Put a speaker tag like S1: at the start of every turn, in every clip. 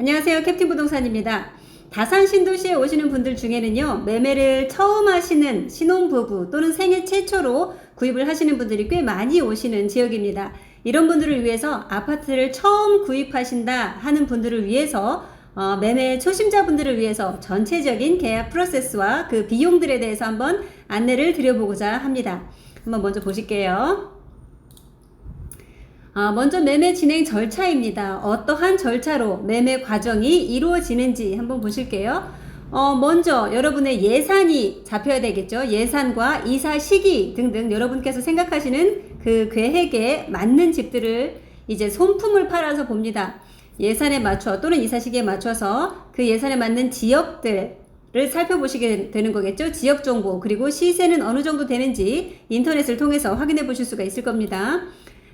S1: 안녕하세요. 캡틴 부동산입니다. 다산 신도시에 오시는 분들 중에는요, 매매를 처음 하시는 신혼부부 또는 생애 최초로 구입을 하시는 분들이 꽤 많이 오시는 지역입니다. 이런 분들을 위해서 아파트를 처음 구입하신다 하는 분들을 위해서 어, 매매 초심자분들을 위해서 전체적인 계약 프로세스와 그 비용들에 대해서 한번 안내를 드려보고자 합니다. 한번 먼저 보실게요. 아, 먼저 매매 진행 절차입니다. 어떠한 절차로 매매 과정이 이루어지는지 한번 보실게요. 어, 먼저 여러분의 예산이 잡혀야 되겠죠. 예산과 이사 시기 등등 여러분께서 생각하시는 그 계획에 맞는 집들을 이제 손품을 팔아서 봅니다. 예산에 맞춰 또는 이사 시기에 맞춰서 그 예산에 맞는 지역들 를 살펴보시게 되는 거겠죠. 지역 정보 그리고 시세는 어느 정도 되는지 인터넷을 통해서 확인해 보실 수가 있을 겁니다.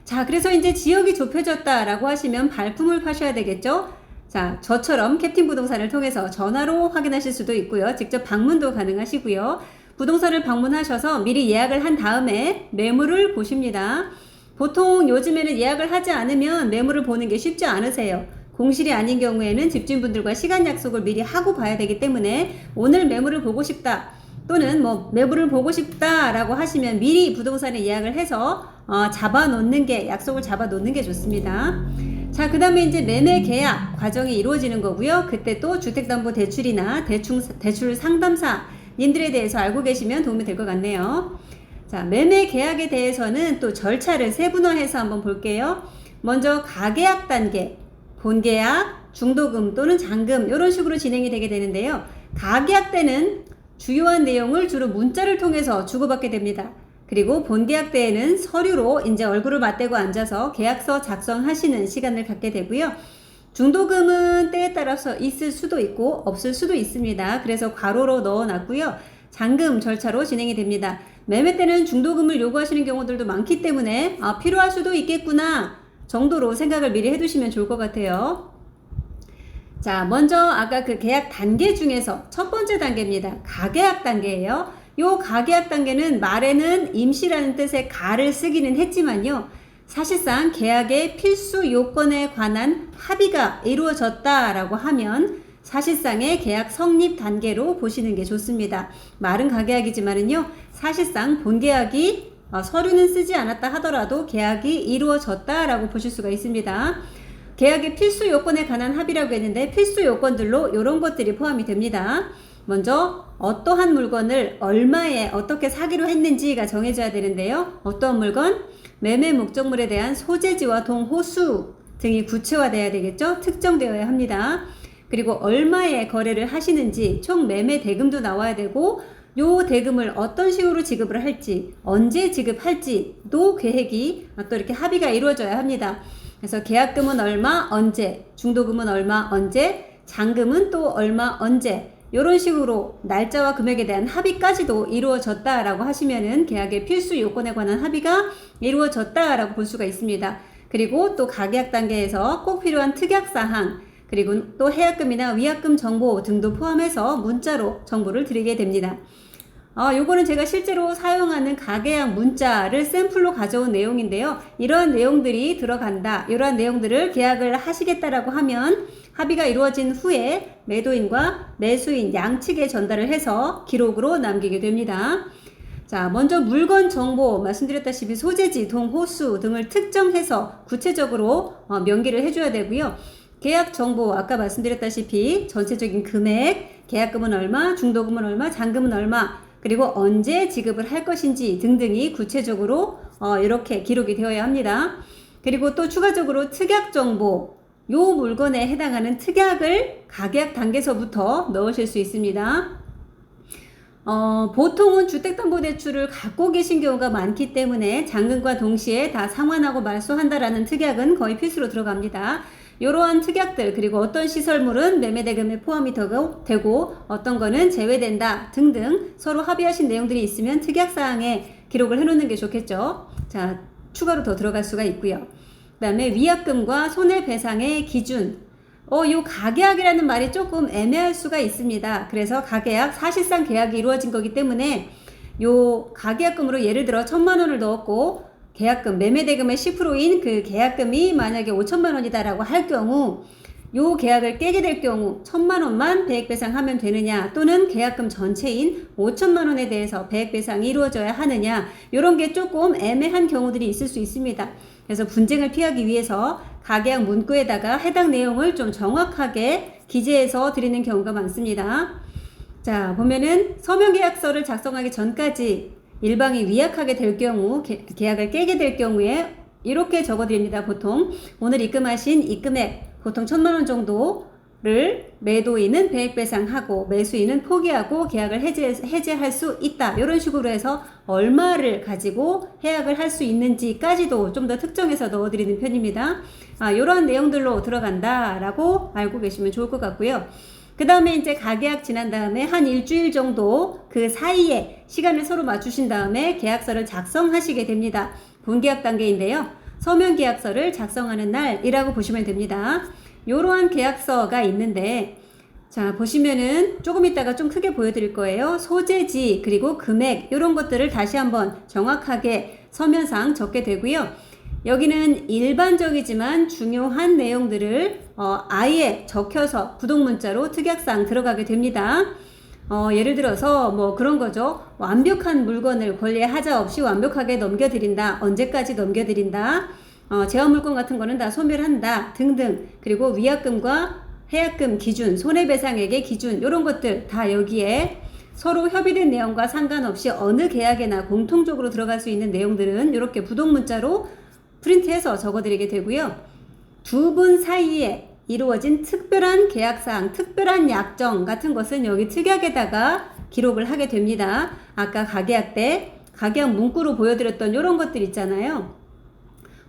S1: 자, 그래서 이제 지역이 좁혀졌다라고 하시면 발품을 파셔야 되겠죠? 자, 저처럼 캡틴 부동산을 통해서 전화로 확인하실 수도 있고요. 직접 방문도 가능하시고요. 부동산을 방문하셔서 미리 예약을 한 다음에 매물을 보십니다. 보통 요즘에는 예약을 하지 않으면 매물을 보는 게 쉽지 않으세요. 공실이 아닌 경우에는 집주인분들과 시간 약속을 미리 하고 봐야 되기 때문에 오늘 매물을 보고 싶다. 또는 뭐 매물을 보고 싶다라고 하시면 미리 부동산에 예약을 해서 어, 잡아 놓는 게 약속을 잡아 놓는 게 좋습니다. 자, 그다음에 이제 매매 계약 과정이 이루어지는 거고요. 그때 또 주택담보대출이나 대충 대출 상담사 님들에 대해서 알고 계시면 도움이 될 것 같네요. 자, 매매 계약에 대해서는 또 절차를 세분화해서 한번 볼게요. 먼저 가계약 단계, 본계약, 중도금 또는 잔금 이런 식으로 진행이 되게 되는데요. 가계약 때는 주요한 내용을 주로 문자를 통해서 주고받게 됩니다. 그리고 본계약 때에는 서류로 이제 얼굴을 맞대고 앉아서 계약서 작성하시는 시간을 갖게 되고요. 중도금은 때에 따라서 있을 수도 있고 없을 수도 있습니다. 그래서 괄호로 넣어 놨고요. 잔금 절차로 진행이 됩니다. 매매 때는 중도금을 요구하시는 경우들도 많기 때문에 아, 필요할 수도 있겠구나 정도로 생각을 미리 해두시면 좋을 것 같아요. 자, 먼저 아까 그 계약 단계 중에서 첫 번째 단계입니다. 가계약 단계예요. 요 가계약 단계는 말에는 임시라는 뜻의 가를 쓰기는 했지만요. 사실상 계약의 필수 요건에 관한 합의가 이루어졌다라고 하면 사실상의 계약 성립 단계로 보시는 게 좋습니다. 말은 가계약이지만은요. 사실상 본 계약이 어, 서류는 쓰지 않았다 하더라도 계약이 이루어졌다라고 보실 수가 있습니다. 계약의 필수 요건에 관한 합의라고 했는데 필수 요건들로 이런 것들이 포함이 됩니다. 먼저 어떠한 물건을 얼마에 어떻게 사기로 했는지가 정해져야 되는데요. 어떠한 물건? 매매 목적물에 대한 소재지와 동호수 등이 구체화돼야 되겠죠. 특정되어야 합니다. 그리고 얼마에 거래를 하시는지 총 매매 대금도 나와야 되고 요 대금을 어떤 식으로 지급을 할지 언제 지급할지도 계획이 또 이렇게 합의가 이루어져야 합니다. 그래서 계약금은 얼마 언제 중도금은 얼마 언제 잔금은 또 얼마 언제 이런 식으로 날짜와 금액에 대한 합의까지도 이루어졌다라고 하시면은 계약의 필수 요건에 관한 합의가 이루어졌다라고 볼 수가 있습니다. 그리고 또 가계약 단계에서 꼭 필요한 특약 사항 그리고 또 해약금이나 위약금 정보 등도 포함해서 문자로 정보를 드리게 됩니다. 어, 요거는 제가 실제로 사용하는 가계약 문자를 샘플로 가져온 내용인데요. 이러한 내용들이 들어간다. 이러한 내용들을 계약을 하시겠다라고 하면 합의가 이루어진 후에 매도인과 매수인 양측에 전달을 해서 기록으로 남기게 됩니다. 자, 먼저 물건 정보 말씀드렸다시피 소재지, 동, 호수 등을 특정해서 구체적으로 어, 명기를 해줘야 되고요. 계약 정보 아까 말씀드렸다시피 전체적인 금액, 계약금은 얼마, 중도금은 얼마, 잔금은 얼마, 그리고 언제 지급을 할 것인지 등등이 구체적으로 어, 이렇게 기록이 되어야 합니다. 그리고 또 추가적으로 특약 정보, 요 물건에 해당하는 특약을 가계약 단계서부터 넣으실 수 있습니다. 어, 보통은 주택담보대출을 갖고 계신 경우가 많기 때문에 잔금과 동시에 다 상환하고 말소한다라는 특약은 거의 필수로 들어갑니다. 이러한 특약들 그리고 어떤 시설물은 매매 대금에 포함이 되고, 어떤 거는 제외된다 등등 서로 합의하신 내용들이 있으면 특약 사항에 기록을 해놓는 게 좋겠죠. 자 추가로 더 들어갈 수가 있고요. 그 다음에 위약금과 손해배상의 기준 어, 요 가계약이라는 말이 조금 애매할 수가 있습니다. 그래서 가계약, 사실상 계약이 이루어진 거기 때문에 요 가계약금으로 예를 들어 천만 원을 넣었고 계약금, 매매 대금의 10%인 그 계약금이 만약에 5천만 원이다라고 할 경우 요 계약을 깨게 될 경우 천만 원만 배액 배상하면 되느냐 또는 계약금 전체인 5천만 원에 대해서 배액 배상이 이루어져야 하느냐 이런 게 조금 애매한 경우들이 있을 수 있습니다. 그래서 분쟁을 피하기 위해서 가계약 문구에다가 해당 내용을 좀 정확하게 기재해서 드리는 경우가 많습니다. 자 보면은 서명 계약서를 작성하기 전까지 일방이 위약하게 될 경우 계, 계약을 깨게 될 경우에 이렇게 적어드립니다. 보통 오늘 입금하신 입금액 보통 천만 원 정도를 매도인은 배액배상하고 매수인은 포기하고 계약을 해제, 해제할 수 있다. 이런 식으로 해서 얼마를 가지고 해약을 할 수 있는지까지도 좀 더 특정해서 넣어드리는 편입니다. 아, 이러한 내용들로 들어간다라고 알고 계시면 좋을 것 같고요. 그 다음에 이제 가계약 지난 다음에 한 일주일 정도 그 사이에 시간을 서로 맞추신 다음에 계약서를 작성하시게 됩니다. 본계약 단계인데요. 서면 계약서를 작성하는 날이라고 보시면 됩니다. 이러한 계약서가 있는데 자 보시면은 조금 이따가 좀 크게 보여드릴 거예요. 소재지 그리고 금액 이런 것들을 다시 한번 정확하게 서면상 적게 되고요. 여기는 일반적이지만 중요한 내용들을 어, 아예 적혀서 구독문자로 특약상 들어가게 됩니다. 어, 예를 들어서 뭐 그런 거죠. 완벽한 물건을 권리에 하자 없이 완벽하게 넘겨드린다. 언제까지 넘겨드린다. 어, 제한 물건 같은 거는 다 소멸한다. 등등. 그리고 위약금과 해약금 기준, 손해배상액의 기준 이런 것들 다 여기에 서로 협의된 내용과 상관없이 어느 계약에나 공통적으로 들어갈 수 있는 내용들은 이렇게 부동문자로 프린트해서 적어드리게 되고요. 두 분 사이에 이루어진 특별한 계약사항, 특별한 약정 같은 것은 여기 특약에다가 기록을 하게 됩니다. 아까 가계약 때 가계약 문구로 보여드렸던 이런 것들 있잖아요.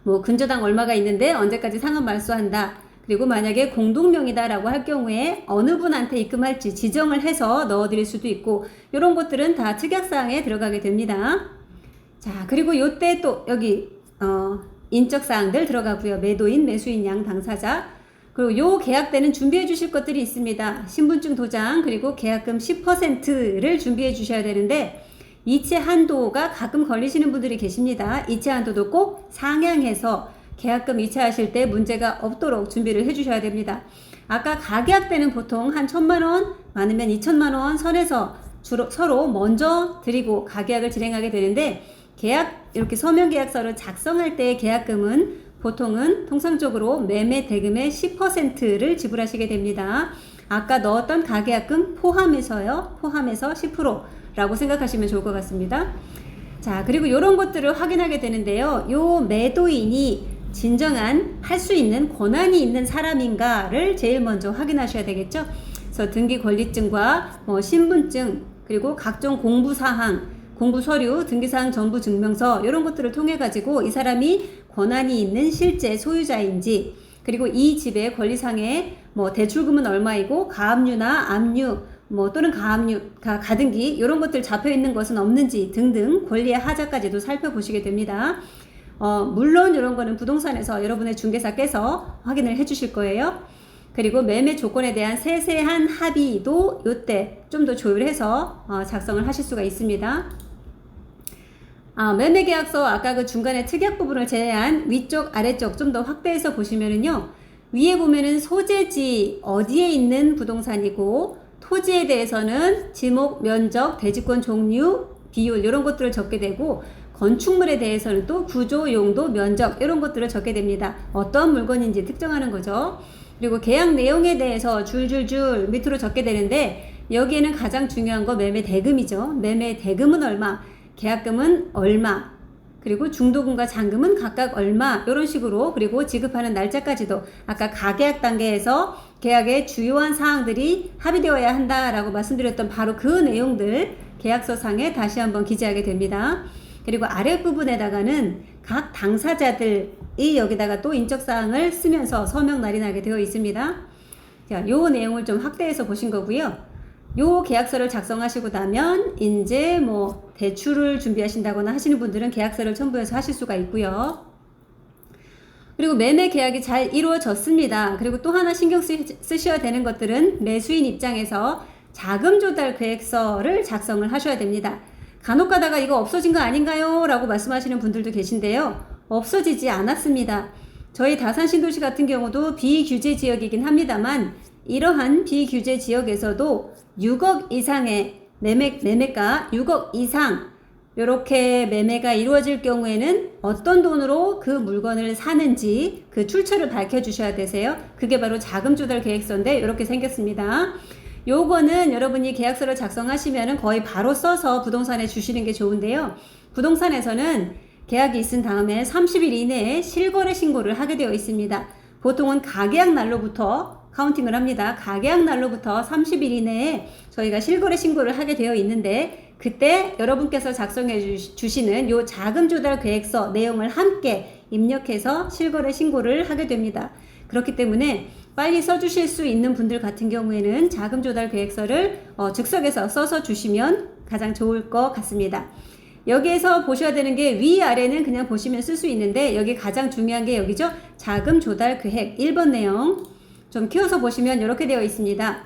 S1: 뭐 근저당 얼마가 있는데 언제까지 상환 말소한다. 그리고 만약에 공동명이다라고 할 경우에 어느 분한테 입금할지 지정을 해서 넣어드릴 수도 있고 이런 것들은 다 특약사항에 들어가게 됩니다. 자 그리고 요때 또 여기 어, 인적 사항들 들어가고요. 매도인, 매수인, 양 당사자 그리고 요 계약 때는 준비해 주실 것들이 있습니다. 신분증 도장 그리고 계약금 10%를 준비해 주셔야 되는데 이체 한도가 가끔 걸리시는 분들이 계십니다. 이체 한도도 꼭 상향해서 계약금 이체하실 때 문제가 없도록 준비를 해 주셔야 됩니다. 아까 가계약 때는 보통 한 천만 원 많으면 이천만 원 선에서 주로 서로 먼저 드리고 가계약을 진행하게 되는데 계약 이렇게 서면 계약서를 작성할 때 계약금은 보통은 통상적으로 매매 대금의 10%를 지불하시게 됩니다. 아까 넣었던 가계약금 포함해서요. 포함해서 10%라고 생각하시면 좋을 것 같습니다. 자, 그리고 이런 것들을 확인하게 되는데요. 요 매도인이 진정한 할 수 있는 권한이 있는 사람인가를 제일 먼저 확인하셔야 되겠죠. 그래서 등기 권리증과 뭐 신분증 그리고 각종 공부 사항, 공부 서류, 등기 사항 전부 증명서 이런 것들을 통해 가지고 이 사람이 권한이 있는 실제 소유자인지 그리고 이 집의 권리상에 뭐 대출금은 얼마이고 가압류나 압류 뭐 또는 가압류 가, 가등기 이런 것들 잡혀 있는 것은 없는지 등등 권리의 하자까지도 살펴보시게 됩니다. 어, 물론 이런 거는 부동산에서 여러분의 중개사께서 확인을 해 주실 거예요. 그리고 매매 조건에 대한 세세한 합의도 이때 좀 더 조율해서 어, 작성을 하실 수가 있습니다. 아, 매매 계약서 아까 그 중간에 특약 부분을 제외한 위쪽 아래쪽 좀 더 확대해서 보시면은요. 위에 보면은 소재지 어디에 있는 부동산이고 토지에 대해서는 지목, 면적, 대지권 종류, 비율 이런 것들을 적게 되고 건축물에 대해서는 또 구조, 용도, 면적 이런 것들을 적게 됩니다. 어떤 물건인지 특정하는 거죠. 그리고 계약 내용에 대해서 줄줄줄 밑으로 적게 되는데 여기에는 가장 중요한 거 매매 대금이죠. 매매 대금은 얼마, 계약금은 얼마, 그리고 중도금과 잔금은 각각 얼마 이런 식으로 그리고 지급하는 날짜까지도 아까 가계약 단계에서 계약의 주요한 사항들이 합의되어야 한다라고 말씀드렸던 바로 그 내용들 계약서상에 다시 한번 기재하게 됩니다. 그리고 아랫부분에다가는 각 당사자들이 여기다가 또 인적사항을 쓰면서 서명 날인하게 되어 있습니다. 자, 요 내용을 좀 확대해서 보신 거고요. 요 계약서를 작성하시고 나면 이제 뭐 대출을 준비하신다거나 하시는 분들은 계약서를 첨부해서 하실 수가 있고요. 그리고 매매 계약이 잘 이루어졌습니다. 그리고 또 하나 신경 쓰, 쓰셔야 되는 것들은 매수인 입장에서 자금 조달 계획서를 작성을 하셔야 됩니다. 간혹 가다가 이거 없어진 거 아닌가요? 라고 말씀하시는 분들도 계신데요. 없어지지 않았습니다. 저희 다산 신도시 같은 경우도 비규제 지역이긴 합니다만 이러한 비규제 지역에서도 6억 이상의 매매, 매매가 6억 이상 이렇게 매매가 이루어질 경우에는 어떤 돈으로 그 물건을 사는지 그 출처를 밝혀주셔야 되세요. 그게 바로 자금 조달 계획서인데 이렇게 생겼습니다. 요거는 여러분이 계약서를 작성하시면 거의 바로 써서 부동산에 주시는 게 좋은데요. 부동산에서는 계약이 있은 다음에 30일 이내에 실거래 신고를 하게 되어 있습니다. 보통은 가계약 날로부터 카운팅을 합니다. 가계약 날로부터 30일 이내에 저희가 실거래 신고를 하게 되어 있는데 그때 여러분께서 작성해 주- 주시는 요 자금 조달 계획서 내용을 함께 입력해서 실거래 신고를 하게 됩니다. 그렇기 때문에 빨리 써주실 수 있는 분들 같은 경우에는 자금 조달 계획서를 어, 즉석에서 써서 주시면 가장 좋을 것 같습니다. 여기에서 보셔야 되는 게 위아래는 그냥 보시면 쓸 수 있는데 여기 가장 중요한 게 여기죠. 자금 조달 계획 1번 내용 좀 키워서 보시면 이렇게 되어 있습니다.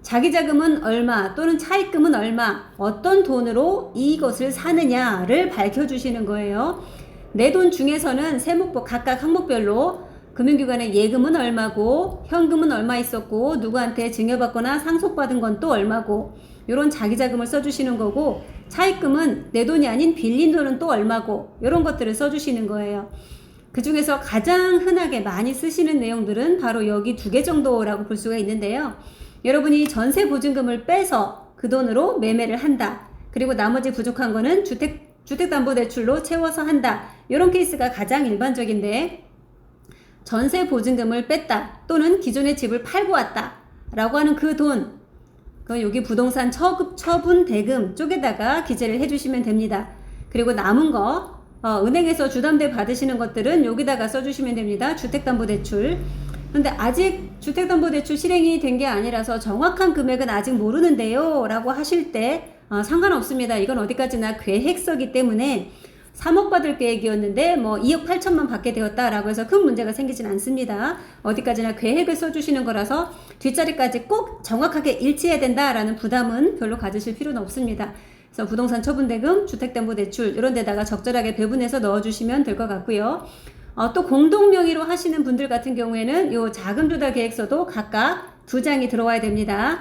S1: 자기 자금은 얼마 또는 차입금은 얼마 어떤 돈으로 이것을 사느냐를 밝혀주시는 거예요. 내 돈 중에서는 세목별 각각 항목별로 금융기관의 예금은 얼마고 현금은 얼마 있었고 누구한테 증여받거나 상속받은 건 또 얼마고 이런 자기 자금을 써주시는 거고 차입금은 내 돈이 아닌 빌린 돈은 또 얼마고 이런 것들을 써주시는 거예요. 그 중에서 가장 흔하게 많이 쓰시는 내용들은 바로 여기 두 개 정도라고 볼 수가 있는데요. 여러분이 전세 보증금을 빼서 그 돈으로 매매를 한다. 그리고 나머지 부족한 거는 주택 주택담보대출로 채워서 한다. 이런 케이스가 가장 일반적인데 전세 보증금을 뺐다 또는 기존의 집을 팔고 왔다 라고 하는 그 돈, 그 여기 부동산 처급 처분 대금 쪽에다가 기재를 해주시면 됩니다. 그리고 남은 거 어, 은행에서 주담대 받으시는 것들은 여기다가 써주시면 됩니다. 주택담보대출. 근데 아직 주택담보대출 실행이 된 게 아니라서 정확한 금액은 아직 모르는데요. 라고 하실 때 어, 상관없습니다. 이건 어디까지나 계획서기 때문에 3억 받을 계획이었는데 뭐 2억 8천만 받게 되었다라고 해서 큰 문제가 생기진 않습니다. 어디까지나 계획을 써주시는 거라서 뒷자리까지 꼭 정확하게 일치해야 된다라는 부담은 별로 가지실 필요는 없습니다. 그래서 부동산 처분대금, 주택담보대출 이런 데다가 적절하게 배분해서 넣어주시면 될 것 같고요. 어, 또 공동 명의로 하시는 분들 같은 경우에는 요 자금 조달 계획서도 각각 두 장이 들어와야 됩니다.